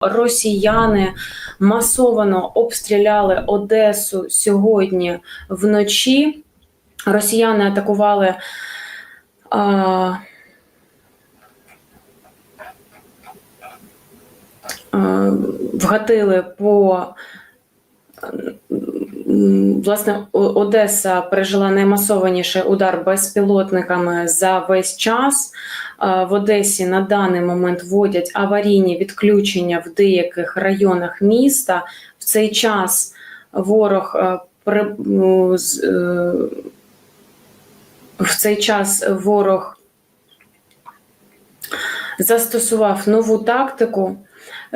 Росіяни масовано обстріляли Одесу сьогодні вночі. Росіяни атакували а, вгатили по власне Одеса пережила наймасованіший удар безпілотниками за весь час. В Одесі на даний момент вводять аварійні відключення в деяких районах міста. В цей час ворог ну, е, в цей час ворог застосував нову тактику.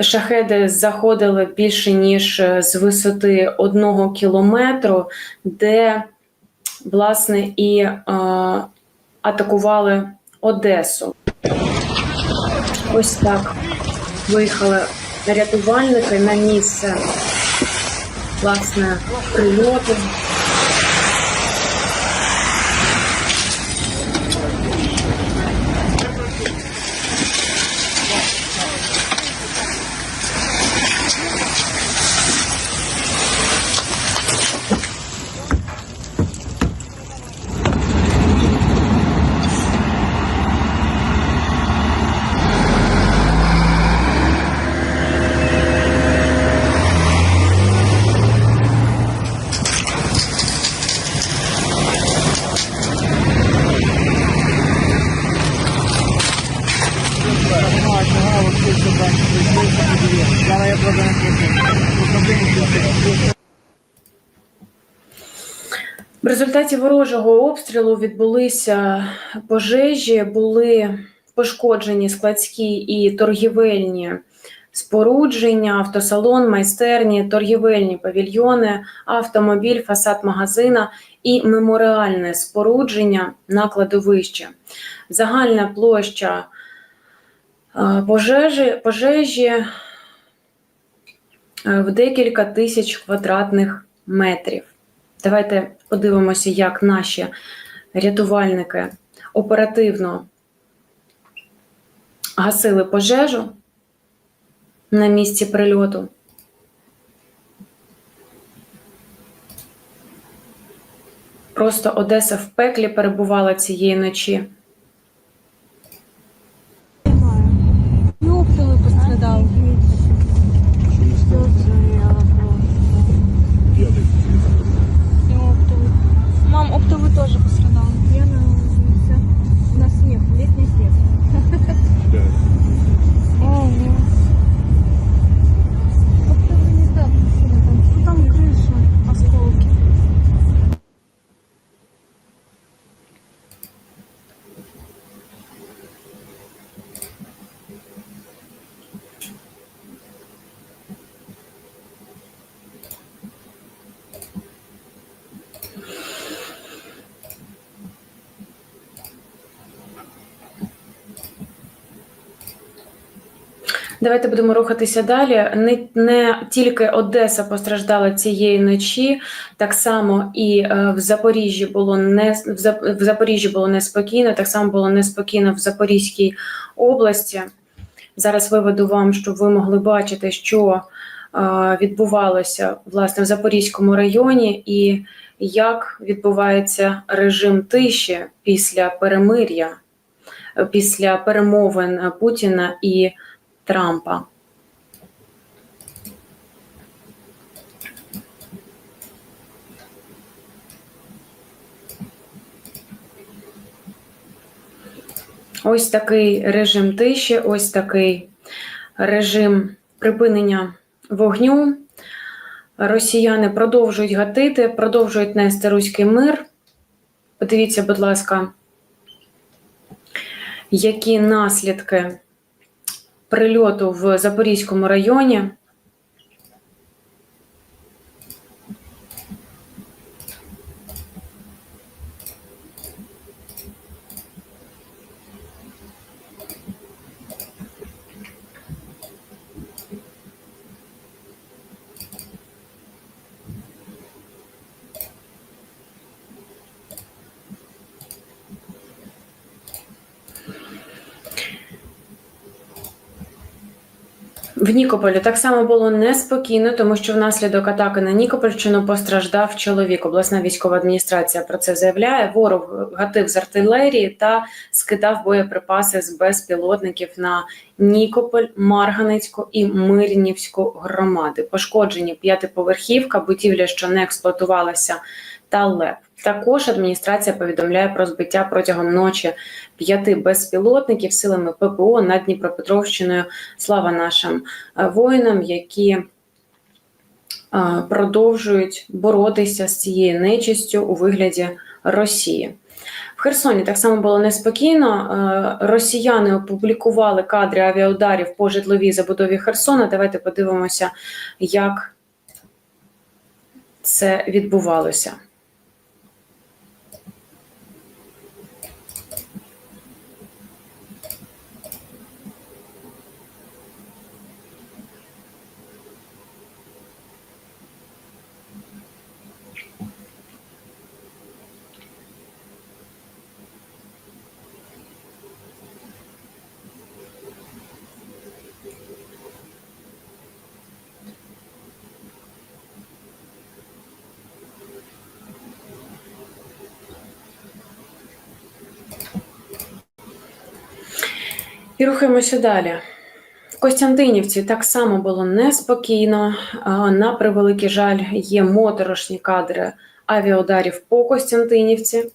Шахеди заходили більше ніж е, з висоти одного кілометру, де власне і е, атакували Одесу. Ось так виїхали рятувальники на місце власне прильоту. В результаті ворожого обстрілу відбулися пожежі, були пошкоджені складські і торгівельні спорудження, автосалон, майстерні, торгівельні павільйони, автомобіль, фасад магазина і меморіальне спорудження на кладовище. Загальна площа е, пожежі, пожежі е, в декілька тисяч квадратних метрів. Давайте подивимося, як наші рятувальники оперативно гасили пожежу на місці прильоту. Просто Одеса в пеклі перебувала цієї ночі. Давайте будемо рухатися далі. Не, не тільки Одеса постраждала цієї ночі, так само і е, в Запоріжжі було не в Зап- в Запоріжжі було неспокійно, так само було неспокійно в Запорізькій області. Зараз виведу вам, щоб ви могли бачити, що е, відбувалося власне в Запорізькому районі, і як відбувається режим тиші після перемир'я, після перемовин Путіна і Трампа. Ось такий режим тиші, ось такий режим припинення вогню. Росіяни продовжують гатити, продовжують нести руський мир. Подивіться, будь ласка, які наслідки прильоту в Запорізькому районі. В Нікополі так само було неспокійно, тому що внаслідок атаки на Нікопольщину постраждав чоловік. Обласна військова адміністрація про це заявляє. Ворог гатив з артилерії та скидав боєприпаси з безпілотників на Нікополь, Марганецьку і Мирнівську громади. Пошкоджені п'ятиповерхівка, будівля, що не експлуатувалася, та ЛЕП. Також адміністрація повідомляє про збиття протягом ночі п'яти безпілотників силами ППО над Дніпропетровщиною. Слава нашим е, воїнам, які е, продовжують боротися з цією нечистю у вигляді Росії. В Херсоні так само було неспокійно. Е, Росіяни опублікували кадри авіаударів по житловій забудові Херсона. Давайте подивимося, як це відбувалося. І рухаємося далі. В Костянтинівці так само було неспокійно. На превеликий жаль, є моторошні кадри авіаударів по Костянтинівці.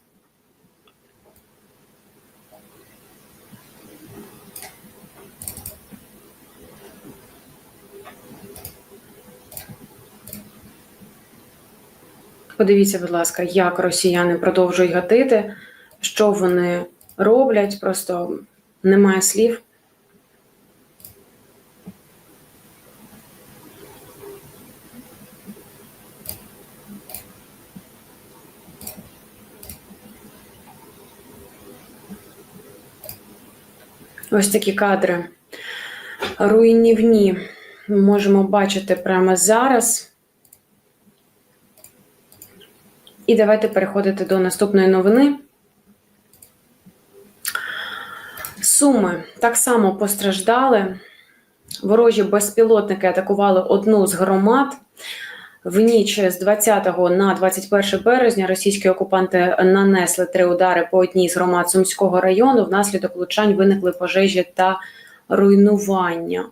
Подивіться, будь ласка, як росіяни продовжують гатити, що вони роблять, просто немає слів. Ось такі кадри руйнівні ми можемо бачити прямо зараз. І давайте переходити до наступної новини. Суми так само постраждали. Ворожі безпілотники атакували одну з громад. В ніч з 20 на 21 березня російські окупанти нанесли три удари по одній з громад Сумського району. Внаслідок влучань виникли пожежі та руйнування.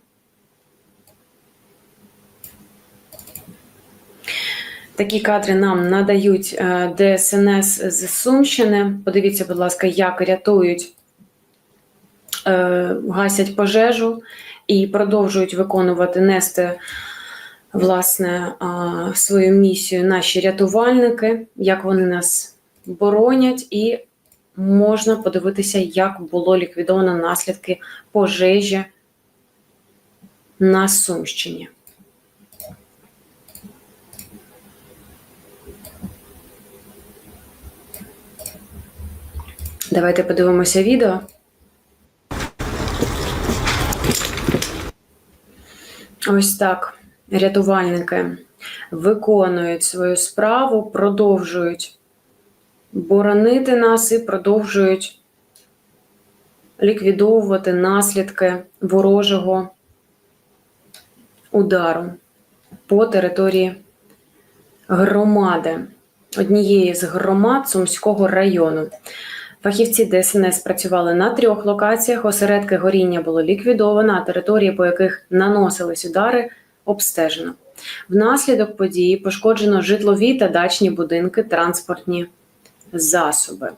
Такі кадри нам надають е, ДСНС з Сумщини. Подивіться, будь ласка, як рятують, гасять пожежу і продовжують виконувати нести власне е, свою місію наші рятувальники, як вони нас боронять, і можна подивитися, як було ліквідовано наслідки пожежі на Сумщині. Давайте подивимося відео. Ось так рятувальники виконують свою справу, продовжують боронити нас і продовжують ліквідовувати наслідки ворожого удару по території громади, однієї з громад Сумського району. Фахівці ДСНС працювали на трьох локаціях. Осередки горіння було ліквідовано, а території, по яких наносились удари, обстежено. Внаслідок події пошкоджено житлові та дачні будинки, транспортні засоби.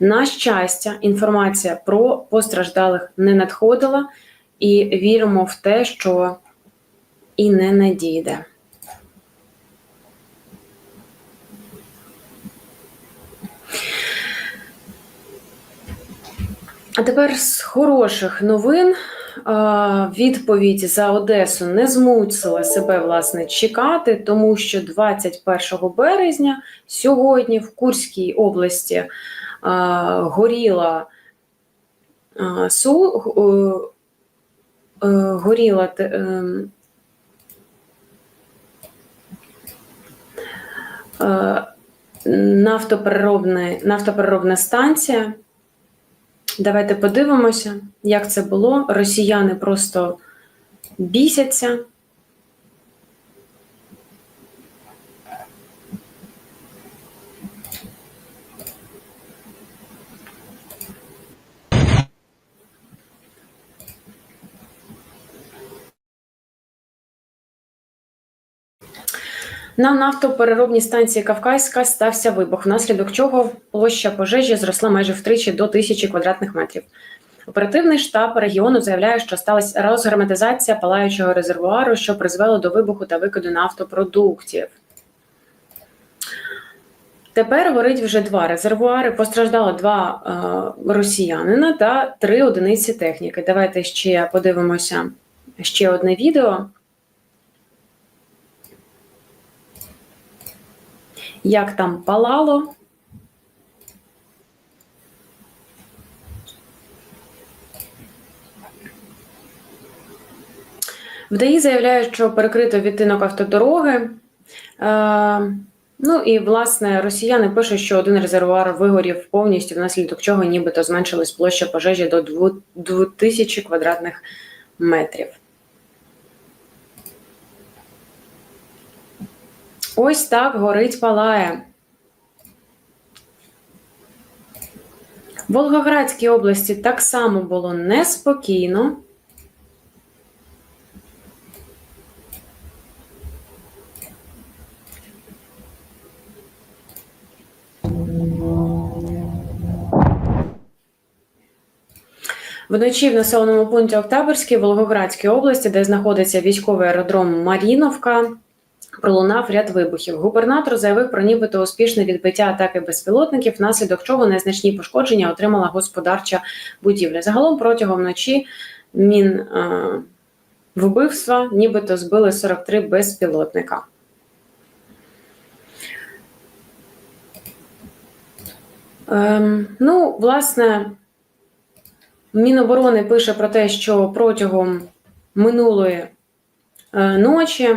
На щастя, інформація про постраждалих не надходила, і віримо в те, що і не надійде. А тепер з хороших новин. Відповідь за Одесу не змусила себе власне чекати, тому що 21 березня сьогодні в Курській області горіла су, е, е, горіла е, нафтопереробна станція. Давайте подивимося, як це було. Росіяни просто бісяться. На нафтопереробній станції Кавказька стався вибух, внаслідок чого площа пожежі зросла майже втричі до тисячі квадратних метрів. Оперативний штаб регіону заявляє, що сталася розгерметизація палаючого резервуару, що призвело до вибуху та викиду нафтопродуктів. Тепер горить вже два резервуари. Постраждало два е, росіянина та три одиниці техніки. Давайте ще подивимося ще одне відео. Як там палало. В ДАІ заявляють, що перекрито відтинок автодороги. Е, ну і власне росіяни пишуть, що один резервуар вигорів повністю, внаслідок чого нібито зменшилась площа пожежі до 2000 квадратних метрів. Ось так горить палає. В Волгоградській області так само було неспокійно. Вночі в населеному пункті Октябрьській Волгоградській області, де знаходиться військовий аеродром Маріновка, пролунав ряд вибухів. Губернатор заявив про нібито успішне відбиття атаки безпілотників, внаслідок чого незначні пошкодження отримала господарча будівля. Загалом протягом ночі мін е, вбивства нібито збили 43 безпілотника. Ем, ну, власне, Міноборони пише про те, що протягом минулої е, ночі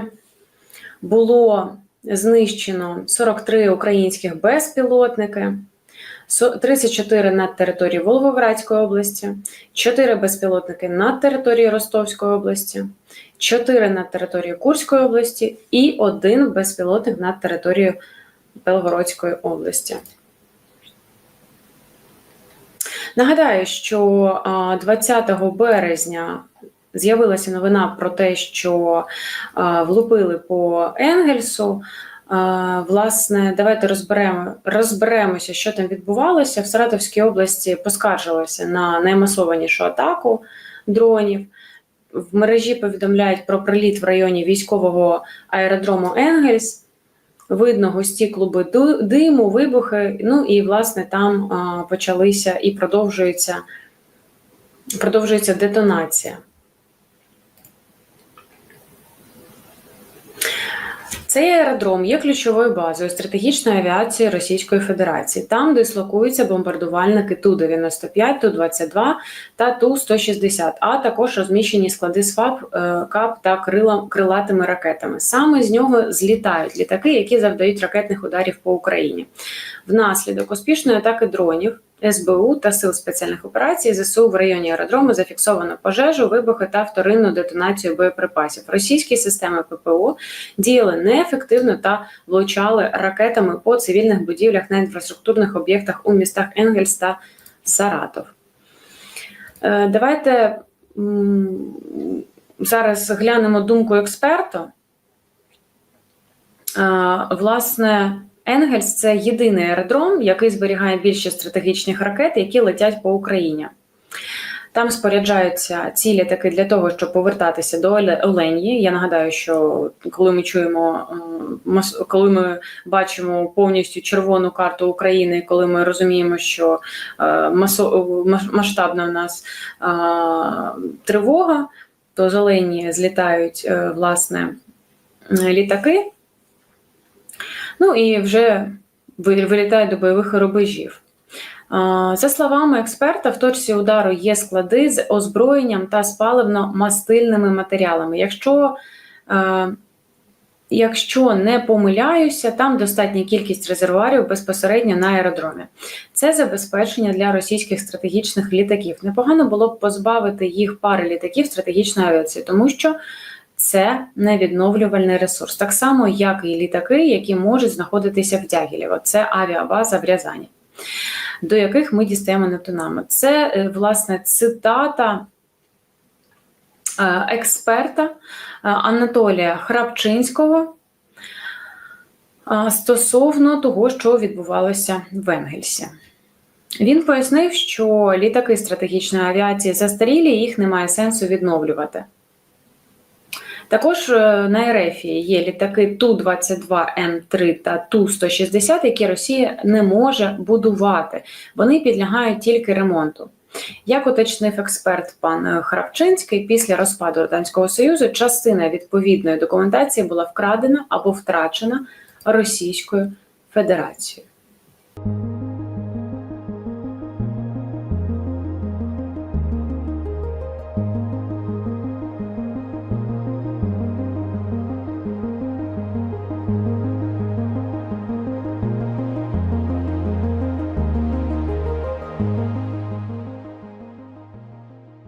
було знищено 43 українських безпілотники, 34 над територією Волгоградської області, 4 безпілотники над територією Ростовської області, 4 над територією Курської області і один безпілотник над територією Белгородської області. Нагадаю, що 20 березня з'явилася новина про те, що а, влупили по Енгельсу. А, Власне, давайте розберемо, розберемося, що там відбувалося. В Саратовській області поскаржилося на наймасованішу атаку дронів. В мережі повідомляють про приліт в районі військового аеродрому Енгельс. Видно густі клуби диму, вибухи. Ну і власне там а, почалися і продовжується, продовжується детонація. Цей аеродром є ключовою базою стратегічної авіації Російської Федерації. Там дислокуються бомбардувальники Ту-95, Ту-22 та Ту-160, а також розміщені склади СФАП, е, КАП та крила, крилатими ракетами. Саме з нього злітають літаки, які завдають ракетних ударів по Україні. Внаслідок успішної атаки дронів СБУ та сил спеціальних операцій ЗСУ в районі аеродрому зафіксовано пожежу, вибухи та вторинну детонацію боєприпасів. Російські системи ППО діяли неефективно та влучали ракетами по цивільних будівлях на інфраструктурних об'єктах у містах Енгельс та Саратов. Е, Давайте зараз глянемо думку експерта. Е, Власне, Енгельс це єдиний аеродром, який зберігає більшість стратегічних ракет, які летять по Україні. Там споряджаються ці літаки для того, щоб повертатися до Оле- Оленії. Я нагадаю, що коли ми чуємо, коли ми бачимо повністю червону карту України, коли ми розуміємо, що е, масштабна в нас тривога, то з Оленії злітають е, власне літаки. Ну і вже ви- вилітають до бойових рубежів. За словами експерта, в точці удару є склади з озброєнням та з паливно-мастильними матеріалами. Якщо е, якщо не помиляюся, там достатня кількість резервуарів безпосередньо на аеродромі. Це забезпечення для російських стратегічних літаків. Непогано було б позбавити їх пари літаків стратегічної авіації, тому що це невідновлювальний ресурс, так само, як і літаки, які можуть знаходитися в Дягілєво. Це авіабаза в Рязані, до яких ми дістаємо Нептунами. Це е, власне цитата е, експерта е, Анатолія Храпчинського стосовно того, що відбувалося в Енгельсі. Він пояснив, що літаки стратегічної авіації застарілі, їх немає сенсу відновлювати. Також е, на РФ є літаки Ту-22М3 та Ту-160, які Росія не може будувати. Вони підлягають тільки ремонту. Як уточнив експерт пан е, Храпчинський, після розпаду Радянського Союзу частина відповідної документації була вкрадена або втрачена Російською Федерацією.